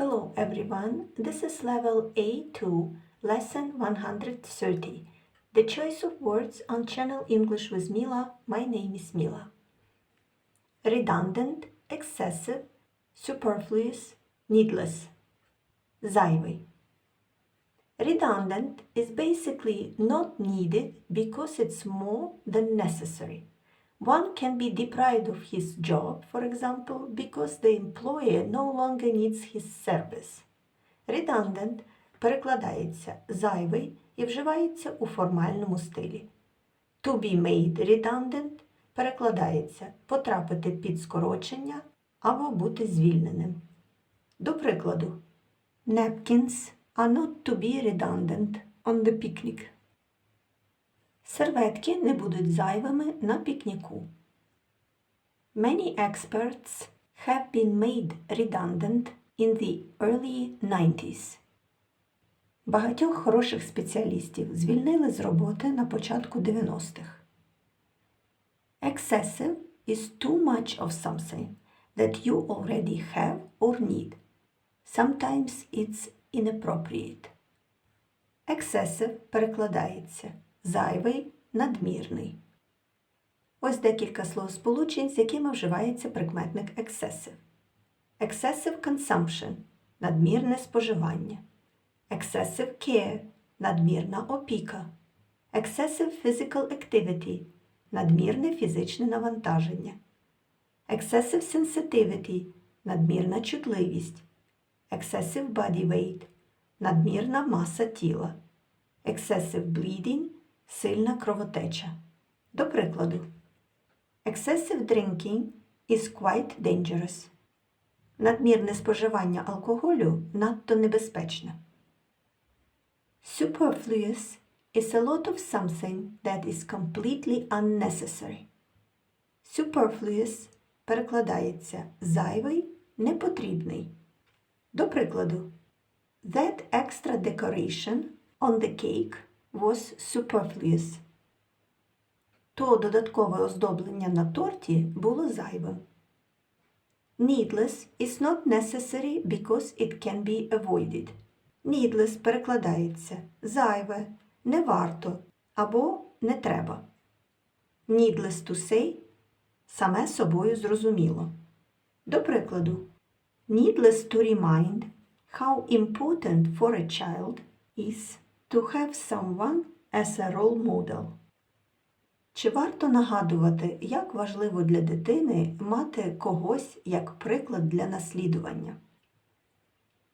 Hello everyone, this is level A2, lesson 130. The choice of words on channel English with Mila. My name is Mila. Redundant, excessive, superfluous, needless. Зайвий. Redundant is basically not needed because it's more than necessary. One can be deprived of his job, for example, because the employer no longer needs his service. Redundant перекладається зайвий і вживається у формальному стилі. To be made redundant перекладається потрапити під скорочення або бути звільненим. До прикладу, napkins are not to be redundant on the picnic. Серветки не будуть зайвими на пікніку. Many experts have been made redundant in the early 90s. Багатьох хороших спеціалістів звільнили з роботи на початку 90-х. Excessive is too much of something that you already have or need. Sometimes it's inappropriate. Excessive перекладається зайвий, надмірний. Ось декілька словосполучень, з якими вживається прикметник excessive. Excessive consumption надмірне споживання. Excessive care надмірна опіка. Excessive physical activity надмірне фізичне навантаження. Excessive sensitivity надмірна чутливість. Excessive body weight надмірна маса тіла. Excessive bleeding сильна кровотеча. До прикладу, excessive drinking is quite dangerous. Надмірне споживання алкоголю надто небезпечне. Superfluous is a lot of something that is completely unnecessary. Superfluous перекладається зайвий, непотрібний. До прикладу, that extra decoration on the cake was superfluous. То додаткове оздоблення на торті було зайвим. Needless is not necessary because it can be avoided. Needless перекладається зайве, не варто або не треба. Needless to say саме собою зрозуміло. До прикладу, needless to remind how important for a child is to have someone as a role model. Чи варто нагадувати, як важливо для дитини мати когось як приклад для наслідування?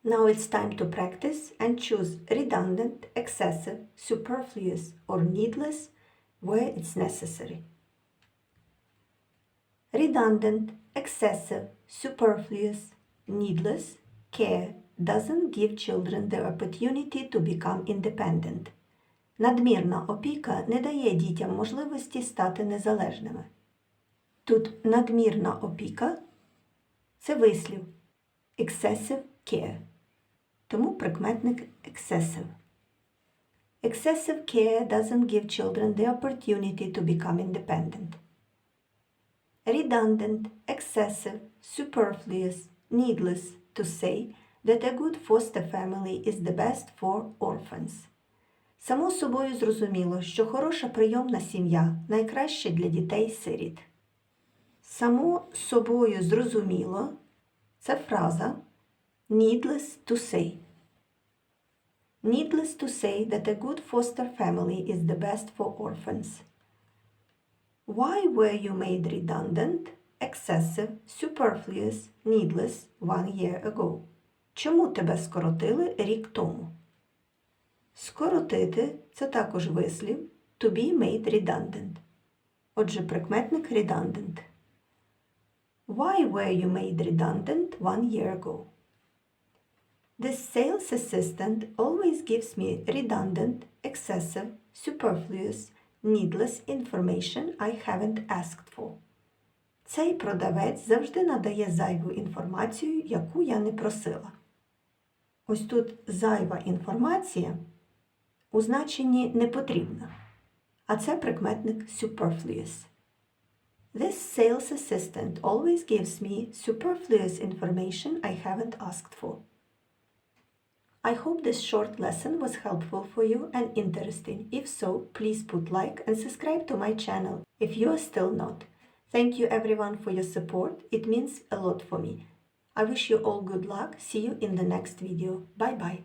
Now it's time to practice and choose redundant, excessive, superfluous or needless where it's necessary. Redundant, excessive, superfluous, needless, care, doesn't give children the opportunity to become independent. Надмірна опіка не дає дітям можливості стати незалежними. Тут надмірна опіка це вислів excessive care. Тому прикметник excessive. Excessive care doesn't give children the opportunity to become independent. Redundant, excessive, superfluous, needless to say that a good foster family is the best for orphans. Само собою зрозуміло, що хороша прийомна сім'я найкраще для дітей-сиріт. Само собою зрозуміло це фраза needless to say. Needless to say that a good foster family is the best for orphans. Why were you made redundant, excessive, superfluous, needless one year ago? Чому тебе скоротили рік тому? Скоротити це також вислів to be made redundant. Отже, прикметник redundant. Why were you made redundant one year ago? The sales assistant always gives me redundant, excessive, superfluous, needless information I haven't asked for. Цей продавець завжди надає зайву інформацію, яку я не просила ось тут зайва інформація у значенні не потрібна. А це прикметник superfluous. This sales assistant always gives me superfluous information I haven't asked for. I hope this short lesson was helpful for you and interesting. If so, please put like and subscribe to my channel if you are still not. Thank you everyone for your support. It means a lot for me. I wish you all good luck. See you in the next video. Bye bye.